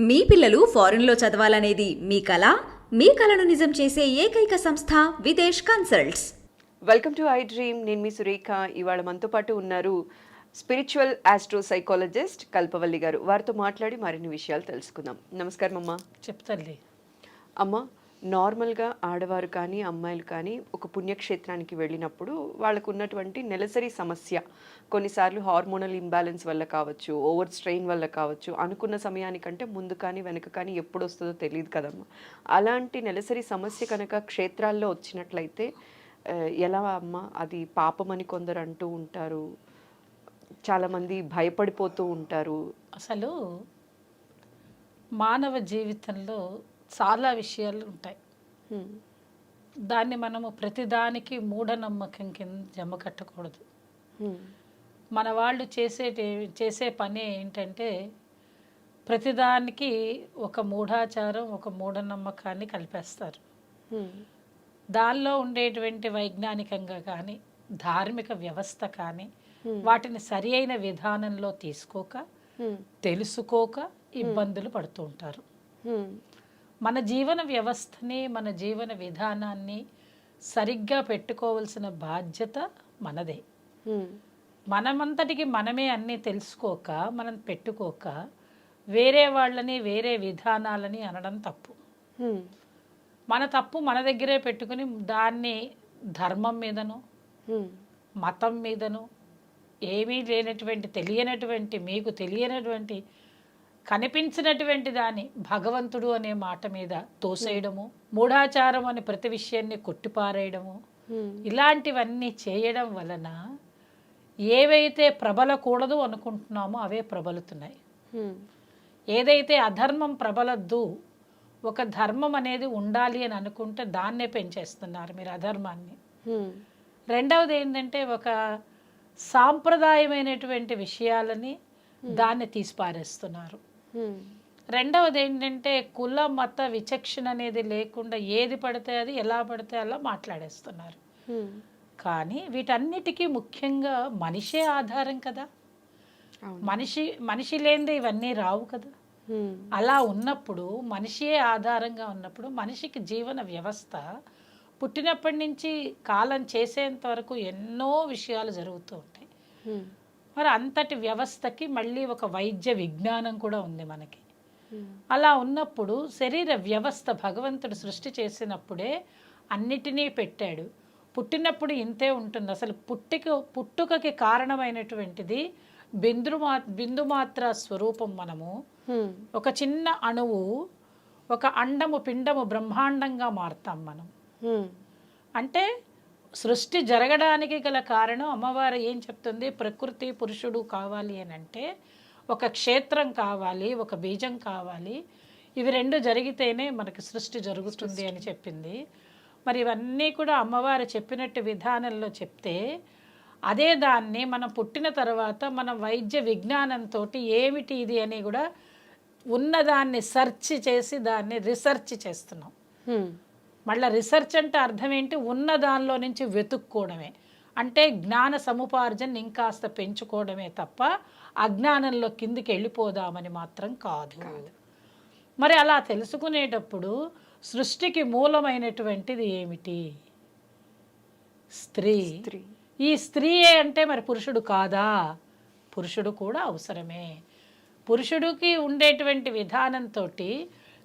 మీ పిల్లలు ఫారెన్లో చదవాలనేది మీ కల మీ కలను నిజం చేసే ఏకైక సంస్థ Videsh consults. Welcome to I dream నేను మీ సురేఖ. ఇవాళ మనతో పాటు ఉన్నారు స్పిరిచువల్ ఆస్ట్రో సైకాలజిస్ట్ కల్పవల్లి గారు. వారితో మాట్లాడి మరిన్ని విషయాలు తెలుసుకుందాం. నమస్కారం అమ్మా. చెప్తాండి అమ్మ నార్మల్గా ఆడవారు కానీ అమ్మాయిలు కానీ ఒక పుణ్యక్షేత్రానికి వెళ్ళినప్పుడు వాళ్ళకు ఉన్నటువంటి నెలసరి సమస్య. కొన్నిసార్లు హార్మోనల్ ఇంబ్యాలెన్స్ వల్ల కావచ్చు ఓవర్ స్ట్రెయిన్ వల్ల కావచ్చు అనుకున్న సమయానికంటే ముందు కానీ వెనక కానీ ఎప్పుడు వస్తుందో తెలియదు కదమ్మా. అలాంటి నెలసరి సమస్య కనుక క్షేత్రాల్లో వచ్చినట్లయితే ఎలా అమ్మ అది పాపమని కొందరు అంటూ ఉంటారు. చాలామంది భయపడిపోతూ ఉంటారు. అసలు మానవ జీవితంలో చాలా విషయాలు ఉంటాయి. దాన్ని మనము ప్రతిదానికి మూఢనమ్మకం కింద జమ కట్టకూడదు. మన వాళ్ళు చేసే చేసే పని ఏంటంటే ప్రతిదానికి ఒక మూఢాచారం ఒక మూఢనమ్మకాన్ని కలిపేస్తారు. దానిలో ఉండేటువంటి వైజ్ఞానికంగా కానీ ధార్మిక వ్యవస్థ కానీ వాటిని సరి అయిన విధానంలో తీసుకోక. తెలుసుకోక ఇబ్బందులు పడుతూ ఉంటారు. మన జీవన వ్యవస్థని మన జీవన విధానాన్ని సరిగ్గా పెట్టుకోవాల్సిన బాధ్యత మనదే. మనమంతటికి మనమే అన్నీ తెలుసుకోక మనం పెట్టుకోక వేరే వాళ్ళని వేరే విధానాలని అనడం తప్పు. మన తప్పు మన దగ్గరే పెట్టుకుని దాన్ని ధర్మం మీదను. మతం మీదను ఏమీ లేనటువంటి తెలియనటువంటి మీకు తెలియనటువంటి కనిపించినటువంటి దాన్ని భగవంతుడు అనే మాట మీద తోసేయడము మూఢాచారం అనే ప్రతి విషయాన్ని కొట్టిపారేయడము. ఇలాంటివన్నీ చేయడం వలన ఏవైతే ప్రబలకూడదు అనుకుంటున్నామో అవే ప్రబలుతున్నాయి. ఏదైతే అధర్మం ప్రబలద్దు ఒక ధర్మం అనేది ఉండాలి అని అనుకుంటే దాన్నే పెంచేస్తున్నారు మీరు అధర్మాన్ని. రెండవది ఏంటంటే ఒక సాంప్రదాయమైనటువంటి విషయాలని దాన్ని తీసిపారేస్తున్నారు. రెండవది ఏంటంటే కుల మత విచక్షణ అనేది లేకుండా ఏది పడితే అది ఎలా పడితే అలా మాట్లాడేస్తున్నారు హ్మ్. కానీ వీటన్నిటికీ ముఖ్యంగా మనిషే ఆధారం కదా. మనిషి మనిషి లేనిదే ఇవన్నీ రావు కదా హ్మ్. అలా ఉన్నప్పుడు మనిషియే ఆధారంగా ఉన్నప్పుడు మనిషికి జీవన వ్యవస్థ పుట్టినప్పటి నుంచి కాలం చేసేంత వరకు ఎన్నో విషయాలు జరుగుతూ ఉంటాయి. మరి అంతటి వ్యవస్థకి మళ్ళీ ఒక వైద్య విజ్ఞానం కూడా ఉంది మనకి. అలా ఉన్నప్పుడు శరీర వ్యవస్థ భగవంతుడు సృష్టి చేసినప్పుడే అన్నిటినీ పెట్టాడు పుట్టినప్పుడు ఇంతే ఉంటుంది అసలు పుట్టిక పుట్టుకకి కారణమైనటువంటిది బిందు మా బిందు మాత్ర స్వరూపం మనము. ఒక చిన్న అణువు ఒక అండము పిండము బ్రహ్మాండంగా మారుతాం మనం. అంటే సృష్టి జరగడానికి గల కారణం అమ్మవారు ఏం చెప్తుంది? ప్రకృతి పురుషుడు కావాలి అని అంటే ఒక క్షేత్రం కావాలి ఒక బీజం కావాలి. ఇవి రెండు జరిగితేనే మనకి సృష్టి జరుగుతుంది అని చెప్పింది. మరి ఇవన్నీ కూడా అమ్మవారు చెప్పినట్టు విధానంలో చెప్తే అదే దాన్ని మనం పుట్టిన తర్వాత మన వైద్య విజ్ఞానంతో ఏమిటి ఇది అని కూడా ఉన్నదాన్ని సెర్చ్ చేసి దాన్ని రీసెర్చ్ చేస్తున్నాం. మళ్ళీ రీసెర్చ్ అంటే అర్థం ఏంటి? ఉన్న దానిలో నుంచి వెతుక్కోవడమే. అంటే జ్ఞాన సముపార్జన ఇంకాస్త పెంచుకోవడమే తప్ప అజ్ఞానంలో కిందికి వెళ్ళిపోదామని మాత్రం కాదు. మరి అలా తెలుసుకునేటప్పుడు సృష్టికి మూలమైనటువంటిది ఏమిటి? స్త్రీ. స్త్రీ. ఈ స్త్రీయే అంటే మరి పురుషుడు కాదా? పురుషుడు కూడా అవసరమే. పురుషుడికి ఉండేటువంటి విధానంతో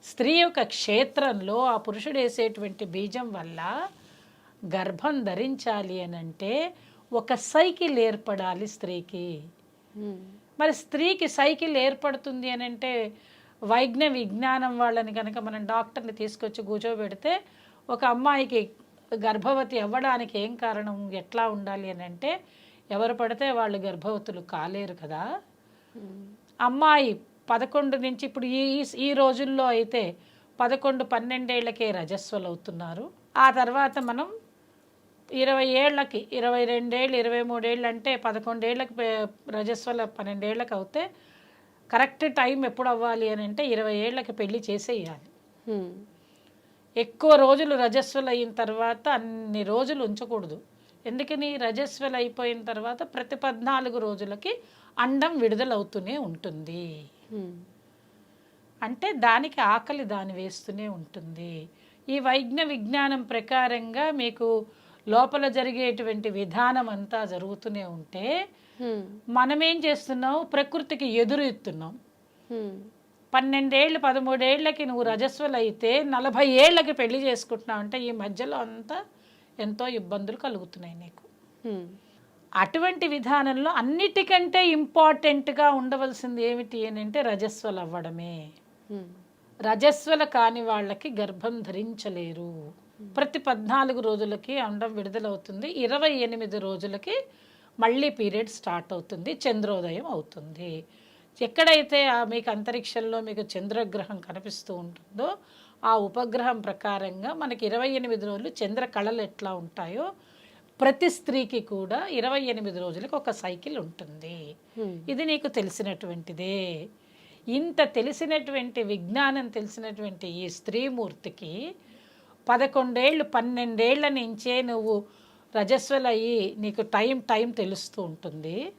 స్త్రీ యొక్క క్షేత్రంలో ఆ పురుషుడు వేసేటువంటి బీజం వల్ల గర్భం ధరించాలి అని అంటే ఒక సైకిల్ ఏర్పడాలి స్త్రీకి. మరి స్త్రీకి సైకిల్ ఏర్పడుతుంది అని అంటే వైజ్ఞ విజ్ఞానం వాళ్ళని కనుక మనం డాక్టర్ని తీసుకొచ్చి కూర్చోబెడితే ఒక అమ్మాయికి గర్భవతి అవ్వడానికి ఏం కారణం ఎట్లా ఉండాలి అని అంటే ఎవరు పడితే వాళ్ళు గర్భవతులు కాలేరు కదా. అమ్మాయి పదకొండు నుంచి ఇప్పుడు ఈ ఈ- రోజుల్లో అయితే పదకొండు పన్నెండేళ్ళకే రజస్వలు అవుతున్నారు ఆ తర్వాత మనం ఇరవై ఏళ్ళకి ఇరవై రెండేళ్ళు ఇరవై మూడేళ్ళు అంటే పదకొండేళ్ళకి రజస్వల పన్నెండేళ్ళకి అవుతే కరెక్ట్ టైం ఎప్పుడు అవ్వాలి అని అంటే ఇరవై ఏళ్ళకి పెళ్ళి చేసేయాలి. ఎక్కువ రోజులు రజస్వలు అయిన తర్వాత అన్ని రోజులు ఉంచకూడదు ఎందుకని రజస్వలు అయిపోయిన తర్వాత ప్రతి పద్నాలుగు రోజులకి అండం విడుదలవుతూనే ఉంటుంది. అంటే దానికి ఆకలి దాని వేస్తూనే ఉంటుంది ఈ వైజ్ఞ విజ్ఞానం ప్రకారంగా మీకు లోపల జరిగేటువంటి విధానం అంతా జరుగుతూనే ఉంటే హ్మ్. మనం ఏం చేస్తున్నాం ప్రకృతికి ఎదురు ఇస్తున్నాం హ్మ్. పన్నెండేళ్ళు పదమూడేళ్ళకి నువ్వు రజస్వలు అయితే నలభై ఏళ్ళకి పెళ్ళి చేసుకుంటున్నావు అంటే ఈ మధ్యలో అంతా ఎంతో ఇబ్బందులు కలుగుతున్నాయి నీకు. అటువంటి విధానంలో అన్నిటికంటే ఇంపార్టెంట్గా ఉండవలసింది ఏమిటి అని అంటే రజస్వలు అవ్వడమే. రజస్వల కాని వాళ్ళకి గర్భం ధరించలేరు. ప్రతి పద్నాలుగు రోజులకి అండం విడుదలవుతుంది. ఇరవై ఎనిమిది రోజులకి మళ్ళీ పీరియడ్ స్టార్ట్ అవుతుంది. చంద్రోదయం అవుతుంది. ఎక్కడైతే ఆ మీకు అంతరిక్షంలో మీకు చంద్రగ్రహం కనిపిస్తూ ఉంటుందో ఆ ఉపగ్రహం ప్రకారంగా మనకి ఇరవై ఎనిమిది రోజులు చంద్ర కళలు ఎట్లా ఉంటాయో ప్రతి స్త్రీకి కూడా ఇరవై ఎనిమిది రోజులకు ఒక సైకిల్ ఉంటుంది. ఇది నీకు తెలిసినటువంటిదే. ఇంత తెలిసినటువంటి విజ్ఞానం తెలిసినటువంటి ఈ స్త్రీమూర్తికి పదకొండేళ్ళు పన్నెండేళ్ళ నుంచే నువ్వు రజస్వలయ్యి నీకు టైం టైం తెలుస్తూ ఉంటుంది.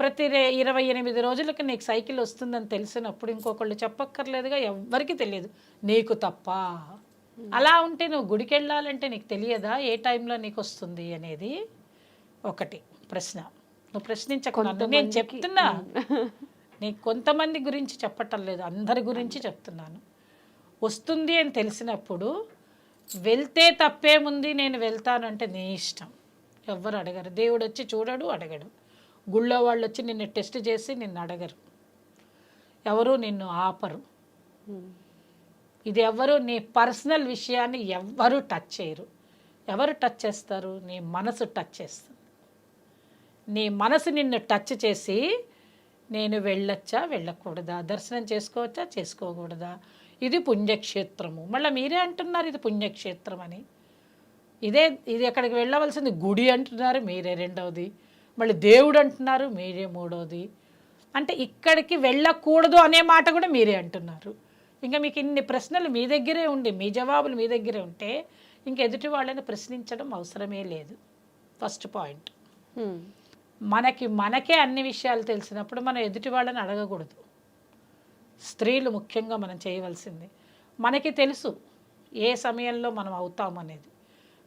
ప్రతి రే- ఇరవై ఎనిమిది రోజులకి నీకు సైకిల్ వస్తుందని తెలిసినప్పుడు ఇంకొకళ్ళు చెప్పక్కర్లేదుగా ఎవ్వరికీ తెలియదు. నీకు తప్ప. అలా ఉంటే నువ్వు గుడికి వెళ్ళాలంటే నీకు తెలియదా ఏ టైంలో నీకు వస్తుంది అనేది? ఒకటి ప్రశ్న. నువ్వు ప్రశ్నించకుండా నేను చెప్తున్నా. నేను కొంతమంది గురించి చెప్పటం లేదు అందరి గురించి చెప్తున్నాను. వస్తుంది అని తెలిసినప్పుడు వెళ్తే తప్పేముంది నేను వెళ్తానంటే నీ ఇష్టం. ఎవ్వరు అడగరు. దేవుడు వచ్చి చూడడు అడగడు. గుళ్ళో వాళ్ళు వచ్చి నిన్ను టెస్ట్ చేసి నిన్ను అడగరు. ఎవరు నిన్ను ఆపరు. ఇది ఎవరు నీ పర్సనల్ విషయాన్ని ఎవ్వరూ టచ్ చేయరు. ఎవరు టచ్ చేస్తారు? నీ మనసు టచ్ చేస్తుంది. నీ మనసు నిన్ను టచ్ చేసి నేను వెళ్ళొచ్చా వెళ్ళకూడదా? దర్శనం చేసుకోవచ్చా చేసుకోకూడదా? ఇది పుణ్యక్షేత్రము. మళ్ళీ మీరే అంటున్నారు ఇది పుణ్యక్షేత్రం అని. ఇదే ఇది ఎక్కడికి వెళ్ళవలసింది గుడి అంటున్నారు మీరే రెండవది. మళ్ళీ దేవుడు అంటున్నారు మీరే మూడవది. అంటే ఇక్కడికి వెళ్ళకూడదు అనే మాట కూడా మీరే అంటున్నారు. ఇంకా మీకు ఇన్ని ప్రశ్నలు మీ దగ్గరే ఉండి మీ జవాబులు మీ దగ్గరే ఉంటే ఇంక ఎదుటి వాళ్ళని ప్రశ్నించడం అవసరమే లేదు. ఫస్ట్ పాయింట్ మనకి మనకే అన్ని విషయాలు తెలిసినప్పుడు మనం ఎదుటి వాళ్ళని అడగకూడదు. స్త్రీలు ముఖ్యంగా మనం చేయవలసింది మనకి తెలుసు ఏ సమయంలో మనం అవుతామనేది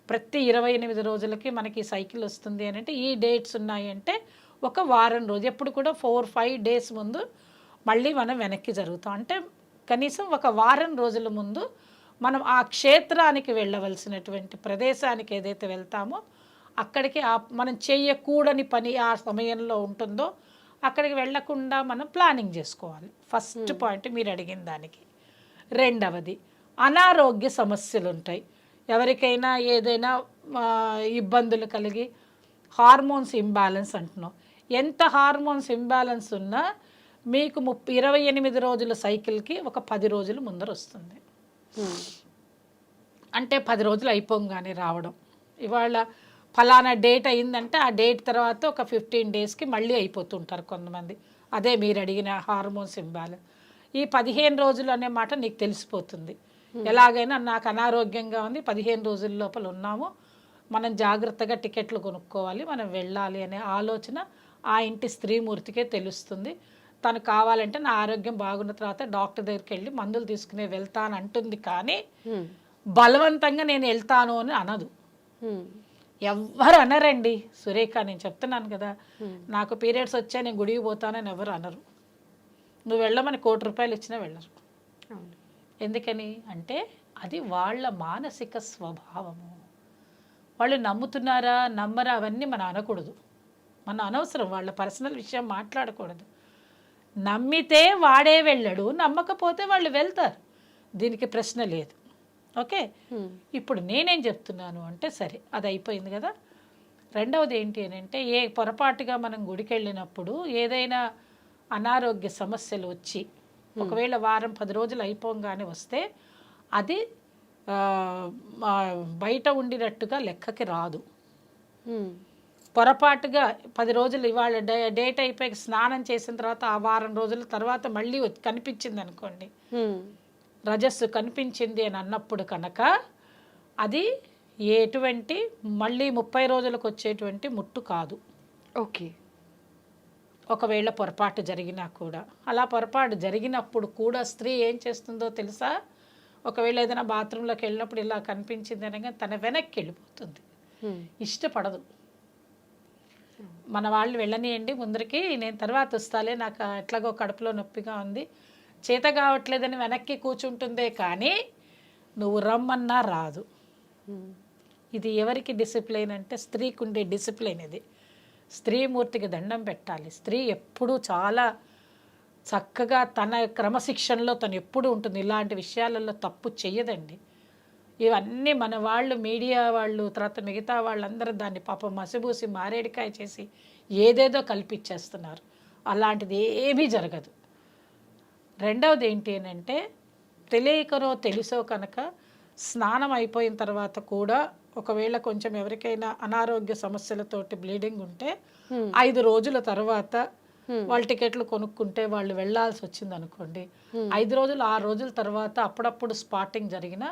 ప్రతి ఇరవై ఎనిమిది రోజులకి మనకి సైకిల్ వస్తుంది అని అంటే ఈ డేట్స్ ఉన్నాయి అంటే ఒక వారం రోజు ఎప్పుడు కూడా ఫోర్ ఫైవ్ డేస్ ముందు మళ్ళీ మనం వెనక్కి జరుగుతాం. అంటే కనీసం ఒక వారం రోజుల ముందు మనం ఆ క్షేత్రానికి వెళ్ళవలసినటువంటి ప్రదేశానికి ఏదైతే వెళ్తామో అక్కడికి ఆ మనం చేయకూడని పని ఆ సమయంలో ఉంటుందో అక్కడికి వెళ్ళకుండా మనం ప్లానింగ్ చేసుకోవాలి. ఫస్ట్ పాయింట్ మీరు అడిగిన దానికి. రెండవది అనారోగ్య సమస్యలు ఉంటాయి ఎవరికైనా ఏదైనా ఇబ్బందులు కలిగి హార్మోన్స్ ఇంబ్యాలెన్స్ అంటున్నాం. ఎంత హార్మోన్స్ ఇంబ్యాలెన్స్ ఉన్నా మీకు ముప్పై ఇరవై ఎనిమిది రోజుల సైకిల్కి ఒక పది రోజులు ముందర వస్తుంది. హ్మ్. అంటే పది రోజులు అయిపోగానే రావడం. ఇవాళ ఫలానా డేట్ అయిందంటే ఆ డేట్ తర్వాత ఒక ఫిఫ్టీన్ డేస్కి మళ్ళీ అయిపోతుంటారు కొంతమంది. అదే మీరు అడిగిన హార్మోన్స్ ఇంబ్యాలెన్స్ ఈ పదిహేను రోజులు అనే మాట నీకు తెలిసిపోతుంది. ఎలాగైనా నాకు అనారోగ్యంగా ఉంది పదిహేను రోజుల లోపల ఉన్నాము. మనం జాగ్రత్తగా టికెట్లు కొనుక్కోవాలి మనం వెళ్ళాలి అనే ఆలోచన ఆ ఇంటి స్త్రీమూర్తికే తెలుస్తుంది. తను కావాలంటే నా ఆరోగ్యం బాగున్న తర్వాత డాక్టర్ దగ్గరికి వెళ్ళి మందులు తీసుకునే వెళ్తాను అంటుంది కానీ. బలవంతంగా నేను వెళ్తాను అని అనదు. ఎవ్వరు అనరండి. సురేఖ నేను చెప్తున్నాను కదా నాకు పీరియడ్స్ వచ్చా నేను గుడికి పోతానని ఎవరు అనరు. నువ్వు వెళ్ళమని కోటి రూపాయలు ఇచ్చినా వెళ్ళరు. ఎందుకని? అంటే అది వాళ్ళ మానసిక స్వభావము. వాళ్ళు నమ్ముతున్నారా నమ్మరా అవన్నీ మనం అనకూడదు. మన అనవసరం వాళ్ళ పర్సనల్ విషయం మాట్లాడకూడదు. నమ్మితే వాడే వెళ్ళడు నమ్మకపోతే వాళ్ళు వెళ్తారు. దీనికి ప్రశ్న లేదు. ఓకే. ఇప్పుడు నేనేం చెప్తున్నాను అంటే సరే అది అయిపోయింది కదా రెండవది ఏంటి అని అంటే ఏ పొరపాటుగా మనం గుడికి వెళ్ళినప్పుడు ఏదైనా అనారోగ్య సమస్యలు వచ్చి ఒకవేళ వారం పది రోజులు అయిపోగానే వస్తే అది బయట ఉండినట్టుగా లెక్కకి రాదు. పొరపాటుగా పది రోజులు ఇవాళ డే డేట్ అయిపోయి స్నానం చేసిన తర్వాత ఆ వారం రోజుల తర్వాత మళ్ళీ కనిపించింది అనుకోండి. రజస్సు కనిపించింది అని అన్నప్పుడు కనుక అది ఎటువంటి మళ్ళీ ముప్పై రోజులకు వచ్చేటువంటి ముట్టు కాదు. ఓకే. ఒకవేళ పొరపాటు జరిగినా కూడా. అలా పొరపాటు జరిగినప్పుడు కూడా స్త్రీ ఏం చేస్తుందో తెలుసా? ఒకవేళ ఏదైనా బాత్రూంలోకి వెళ్ళినప్పుడు ఇలా కనిపించింది అనగా తన వెనక్కి వెళ్ళిపోతుంది. ఇష్టపడదు. మన వాళ్ళు వెళ్ళనియండి ముందరికి నేను తర్వాత వస్తాలే నాకు ఎట్లాగో కడుపులో నొప్పిగా ఉంది. చేత కావట్లేదని వెనక్కి కూర్చుంటుందే కానీ నువ్వు రమ్మన్నా రాదు. ఇది ఎవరికి డిసిప్లైన్ అంటే స్త్రీకి ఉండే డిసిప్లైన్ ఇది. స్త్రీమూర్తికి దండం పెట్టాలి. స్త్రీ ఎప్పుడూ చాలా చక్కగా తన క్రమశిక్షణలో తను ఎప్పుడు ఉంటుంది. ఇలాంటి విషయాలలో తప్పు చెయ్యదండి. ఇవన్నీ మన వాళ్ళు మీడియా వాళ్ళు తర్వాత మిగతా వాళ్ళందరూ దాన్ని పాపం మసిబూసి మారేడికాయ చేసి ఏదేదో కల్పించేస్తున్నారు. అలాంటిది ఏమీ జరగదు. రెండవది ఏంటి అని అంటే తెలియకనో తెలుసో కనుక స్నానం అయిపోయిన తర్వాత కూడా ఒకవేళ కొంచెం ఎవరికైనా అనారోగ్య సమస్యలతోటి బ్లీడింగ్ ఉంటే ఐదు రోజుల తర్వాత వాళ్ళ టికెట్లు కొనుక్కుంటే వాళ్ళు వెళ్ళాల్సి వచ్చింది అనుకోండి ఐదు రోజులు ఆరు రోజుల తర్వాత అప్పుడప్పుడు స్పాటింగ్ జరిగిన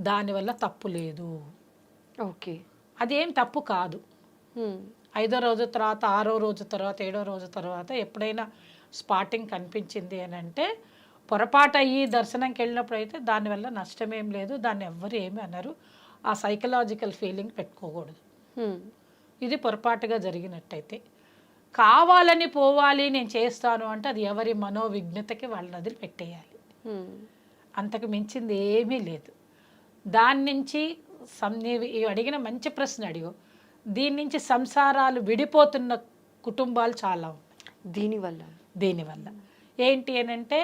దానివల్ల తప్పు లేదు. ఓకే. అదేం తప్పు కాదు. ఐదో రోజు తర్వాత ఆరో రోజు తర్వాత ఏడో రోజు తర్వాత ఎప్పుడైనా స్పాటింగ్ కనిపించింది అని అంటే పొరపాటు అయ్యి దర్శనంకి వెళ్ళినప్పుడు అయితే దానివల్ల నష్టమేం లేదు దాన్ని ఎవ్వరు ఏమి అన్నారు ఆ సైకలాజికల్ ఫీలింగ్ పెట్టుకోకూడదు. ఇది పొరపాటుగా జరిగినట్టయితే. కావాలని పోవాలి నేను చేస్తాను అంటే అది ఎవరి మనోవిఘ్నతకి వాళ్ళని వదిలి పెట్టేయాలి. అంతకు మించింది ఏమీ లేదు. దాని నుంచి సం అడిగిన మంచి ప్రశ్న అడిగు. దీని నుంచి సంసారాలు విడిపోతున్న కుటుంబాలు చాలా ఉన్నాయి. దీనివల్ల? దీనివల్ల ఏంటి అని అంటే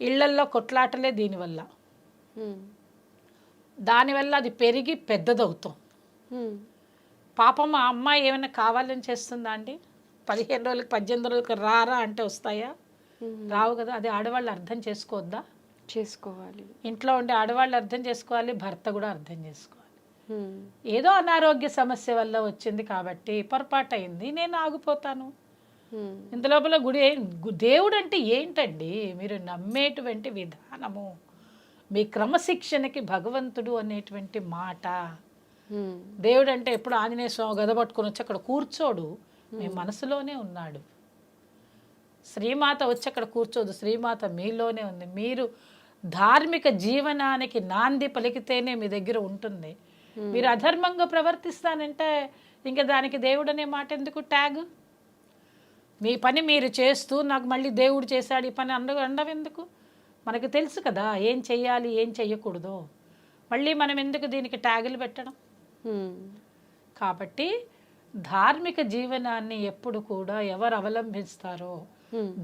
ఇళ్ళల్లో కొట్లాటలే దీనివల్ల. దానివల్ల అది పెరిగి పెద్దదవుతాం. పాపం ఆ అమ్మాయి ఏమైనా కావాలని చేస్తుందా అండి పదిహేను రోజులకి పద్దెనిమిది రోజులకి రారా అంటే వస్తాయా. రావు కదా అది ఆడవాళ్ళు అర్థం చేసుకోవద్దా చేసుకోవాలి ఇంట్లో ఉండే ఆడవాళ్ళు అర్థం చేసుకోవాలి భర్త కూడా అర్థం చేసుకోవాలి. ఏదో అనారోగ్య సమస్య వల్ల వచ్చింది కాబట్టి పొరపాటు అయింది నేను ఆగిపోతాను. ఇంత లోపల గుడి దేవుడు అంటే ఏంటండి? మీరు నమ్మేటువంటి విధానము. మీ క్రమశిక్షణకి భగవంతుడు అనేటువంటి మాట. హ్మ్. దేవుడు అంటే ఎప్పుడు ఆంజనేయ స్వామి గద పట్టుకొని వచ్చి అక్కడ కూర్చోడు. మీ మనసులోనే ఉన్నాడు. శ్రీమాత వచ్చి అక్కడ కూర్చోదు. శ్రీమాత మీలోనే ఉంది. మీరు ధార్మిక జీవనానికి నాంది పలికితేనే మీ దగ్గర ఉంటుంది. మీరు అధర్మంగా ప్రవర్తిస్తానంటే ఇంకా దానికి దేవుడు అనే మాట ఎందుకు ట్యాగ్? మీ పని మీరు చేస్తూ నాకు మళ్ళీ దేవుడు చేశాడు ఈ పని అండ అండవు ఎందుకు మనకు తెలుసు కదా ఏం చెయ్యాలి ఏం చెయ్యకూడదు. మళ్ళీ మనం ఎందుకు దీనికి ట్యాగులు పెట్టడం. కాబట్టి ధార్మిక జీవనాన్ని ఎప్పుడు కూడా ఎవరు అవలంబిస్తారో.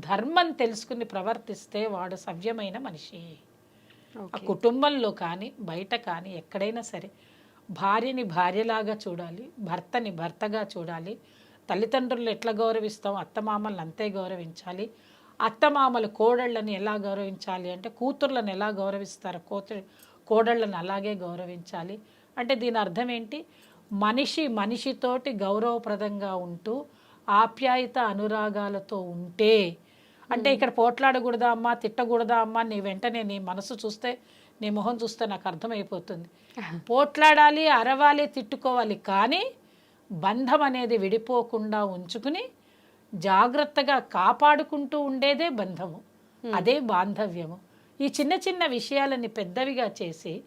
ధర్మం తెలుసుకుని ప్రవర్తిస్తే వాడు సవ్యమైన మనిషి. ఆ కుటుంబంలో కానీ బయట కానీ ఎక్కడైనా సరే భార్యని భార్యలాగా చూడాలి భర్తని భర్తగా చూడాలి తల్లిదండ్రులు ఎట్లా గౌరవిస్తాం అత్తమామల్ని అంతే గౌరవించాలి. అత్తమామలు కోడళ్ళని ఎలా గౌరవించాలి అంటే కూతుర్లను ఎలా గౌరవిస్తారో? కోత కోడళ్ళని అలాగే గౌరవించాలి. అంటే దీని అర్థం ఏంటి? మనిషి మనిషితోటి గౌరవప్రదంగా ఉంటూ ఆప్యాయత అనురాగాలతో ఉంటే అంటే ఇక్కడ పోట్లాడకూడదా అమ్మా తిట్టకూడదా అమ్మా నీ వెంటనే నీ మనసు చూస్తే నీ మొహం చూస్తే నాకు అర్థమైపోతుంది. పోట్లాడాలి అరవాలి తిట్టుకోవాలి కానీ బంధం అనేది విడిపోకుండా ఉంచుకుని జాగ్రత్తగా కాపాడుకుంటూ ఉండేదే బంధము. అదే బాంధవ్యము. ఈ చిన్న చిన్న విషయాలని పెద్దవిగా చేసి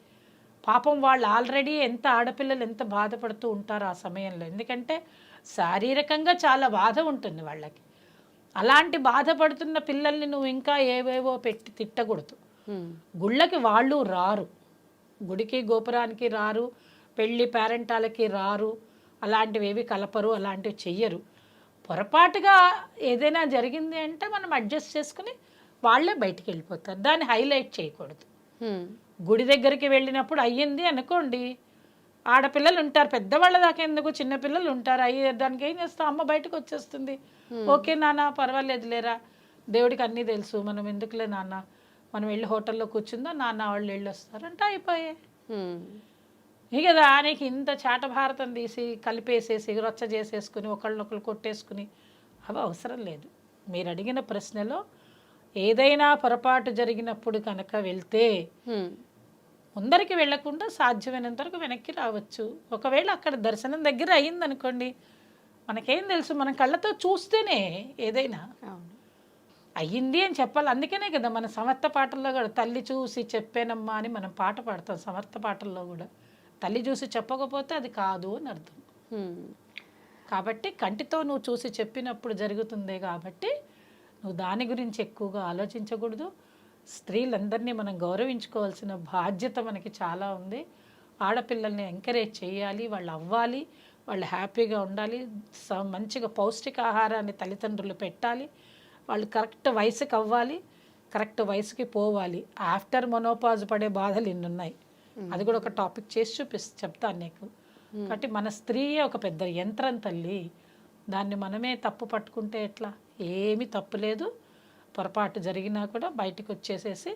పాపం వాళ్ళు ఆల్రెడీ ఎంత ఆడపిల్లలు ఎంత బాధపడుతూ ఉంటారో ఆ సమయంలో. ఎందుకంటే శారీరకంగా చాలా బాధ ఉంటుంది వాళ్ళకి. అలాంటి బాధపడుతున్న పిల్లల్ని నువ్వు ఇంకా ఏవేవో పెట్టి తిట్టకూడదు. గుళ్ళకి వాళ్ళు రారు. గుడికి గోపురానికి రారు. పెళ్ళి పేరెంటాలకి రారు. అలాంటివి ఏవి కలపరు అలాంటివి చెయ్యరు. పొరపాటుగా ఏదైనా జరిగింది అంటే మనం అడ్జస్ట్ చేసుకుని వాళ్ళే బయటికి వెళ్ళిపోతారు దాన్ని హైలైట్ చేయకూడదు. గుడి దగ్గరికి వెళ్ళినప్పుడు అయ్యింది అనుకోండి ఆడపిల్లలు ఉంటారు పెద్దవాళ్ళ దాకా ఎందుకు చిన్నపిల్లలు ఉంటారు అయ్యే దానికి ఏం చేస్తాం? అమ్మ బయటకు వచ్చేస్తుంది. ఓకే నాన్న పర్వాలేదు లేరా దేవుడికి అన్నీ తెలుసు మనం ఎందుకులే నాన్న మనం వెళ్ళి హోటల్లో కూర్చుందో నాన్న వాళ్ళు వెళ్ళి వస్తారు అంటే అయిపోయాయి ఇక దానికి ఇంత చాట భారతం తీసి కలిపేసేసి రచ్చ చేసేసుకుని ఒకళ్ళనొకళ్ళు కొట్టేసుకుని అవి అవసరం లేదు. మీరు అడిగిన ప్రశ్నలో ఏదైనా పొరపాటు జరిగినప్పుడు కనుక వెళ్తే. ముందరికి వెళ్ళకుండా సాధ్యమైనంత వరకు వెనక్కి రావచ్చు. ఒకవేళ అక్కడ దర్శనం దగ్గర అయ్యిందనుకోండి మనకేం తెలుసు మన కళ్ళతో చూస్తేనే ఏదైనా అయ్యింది అని చెప్పాలి. అందుకనే కదా మన సమర్థ పాటల్లో కూడా తల్లి చూసి చెప్పానమ్మా అని మనం పాట పాడతాం సమర్థ పాటల్లో కూడా. తల్లి చూసి చెప్పకపోతే అది కాదు అని అర్థం. కాబట్టి కంటితో నువ్వు చూసి చెప్పినప్పుడు జరుగుతుంది కాబట్టి నువ్వు దాని గురించి ఎక్కువగా ఆలోచించకూడదు. స్త్రీలందరినీ మనం గౌరవించుకోవాల్సిన బాధ్యత మనకి చాలా ఉంది. ఆడపిల్లల్ని ఎంకరేజ్ చేయాలి వాళ్ళు అవ్వాలి వాళ్ళు హ్యాపీగా ఉండాలి స- మంచిగా పౌష్టికాహారాన్ని తల్లిదండ్రులు పెట్టాలి వాళ్ళు కరెక్ట్ వయసుకి అవ్వాలి కరెక్ట్ వయసుకి పోవాలి. ఆఫ్టర్ మొనోపాజ్ పడే బాధలు ఇన్ని ఉన్నాయి అది కూడా ఒక టాపిక్ చేసి చూపిస్తా చెప్తాను నీకు. కాబట్టి మన స్త్రీయే ఒక పెద్ద యంత్రం తల్లి. దాన్ని మనమే తప్పు పట్టుకుంటే ఎట్లా? ఏమీ తప్పు లేదు. పొరపాటు జరిగినా కూడా బయటకు వచ్చేసేసి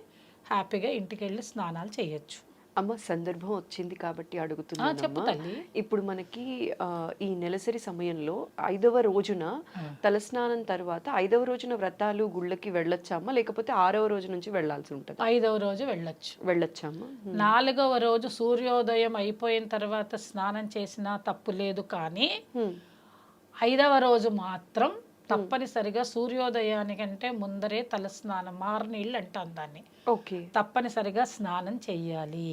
హ్యాపీగా ఇంటికి వెళ్ళి స్నానాలు చేయొచ్చు. అమ్మ సందర్భం వచ్చింది కాబట్టి అడుగుతున్నాను. ఇప్పుడు మనకి ఈ నెలసరి సమయంలో ఐదవ రోజున తలస్నానం తర్వాత ఐదవ రోజున వ్రతాలు గుళ్ళకి వెళ్ళొచ్చామా లేకపోతే ఆరవ రోజు నుంచి వెళ్ళాల్సి ఉంటుంది? ఐదవ రోజు వెళ్ళొచ్చు. వెళ్ళొచ్చామా నాలుగవ రోజు సూర్యోదయం అయిపోయిన తర్వాత స్నానం చేసినా తప్పు లేదు కానీ. ఐదవ రోజు మాత్రం తప్పనిసరిగా సూర్యోదయానికంటే ముందరే తలస్నానం మారనీళ్ళు అంటాం దాన్ని. ఓకే. తప్పనిసరిగా స్నానం చెయ్యాలి.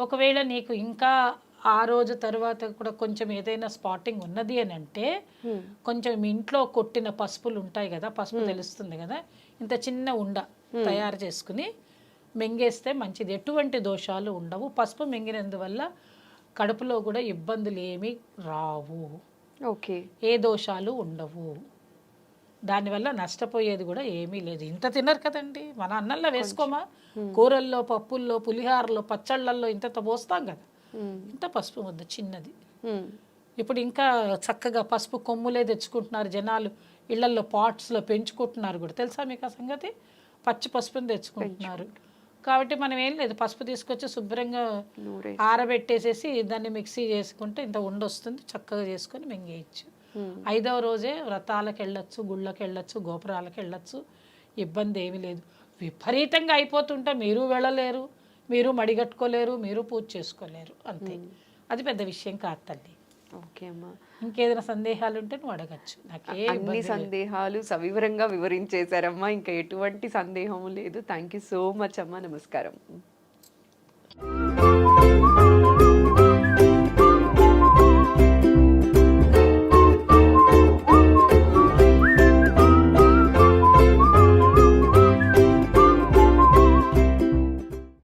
ఒకవేళ నీకు ఇంకా ఆ రోజు తర్వాత కూడా కొంచెం ఏదైనా స్పాటింగ్ ఉన్నది అని అంటే. కొంచెం మీ ఇంట్లో కొట్టిన పసుపులు ఉంటాయి కదా పసుపు తెలుస్తుంది కదా ఇంత చిన్న ఉండ తయారు చేసుకుని మింగేస్తే మంచిది. ఎటువంటి దోషాలు ఉండవు. పసుపు మింగినందువల్ల కడుపులో కూడా ఇబ్బందులు ఏమీ రావు. ఓకే. ఏ దోషాలు ఉండవు. దానివల్ల నష్టపోయేది కూడా ఏమీ లేదు. ఇంత తినరు కదండి. మన అన్నంలో వేసుకోమా? కూరల్లో పప్పుల్లో పులిహారలో పచ్చళ్ళల్లో ఇంత పోస్తాం కదా. ఇంత పసుపు ముద్ద చిన్నది. ఇప్పుడు ఇంకా చక్కగా పసుపు కొమ్ములే తెచ్చుకుంటున్నారు జనాలు. ఇళ్ళల్లో పాట్స్లో పెంచుకుంటున్నారు కూడా. తెలుసా మీకు ఆ సంగతి? పచ్చి పసుపుని తెచ్చుకుంటున్నారు. కాబట్టి మనం ఏం లేదు. పసుపు తీసుకొచ్చి శుభ్రంగా ఆరబెట్టేసేసి దాన్ని మిక్సీ చేసుకుంటే ఇంత ఉండొస్తుంది చక్కగా చేసుకొని మింగేయచ్చు. ఐదవ రోజే వ్రతాలకు వెళ్ళొచ్చు గుళ్ళకి వెళ్ళొచ్చు గోపురాలకు వెళ్ళొచ్చు ఇబ్బంది ఏమీ లేదు. విపరీతంగా అయిపోతుంటే మీరు వెళ్ళలేరు మీరు మడిగట్టుకోలేరు మీరు పూజ చేసుకోలేరు. అంతే. అది పెద్ద విషయం కాదు తల్లి. ఓకే అమ్మా. ఇంకేదైనా సందేహాలు ఉంటే నువ్వు అడగచ్చు. నాకే అన్ని సందేహాలు సవివరంగా వివరించేశారమ్మా. ఇంకా ఎటువంటి సందేహం లేదు. థ్యాంక్ యూ సో మచ్ అమ్మా. నమస్కారం.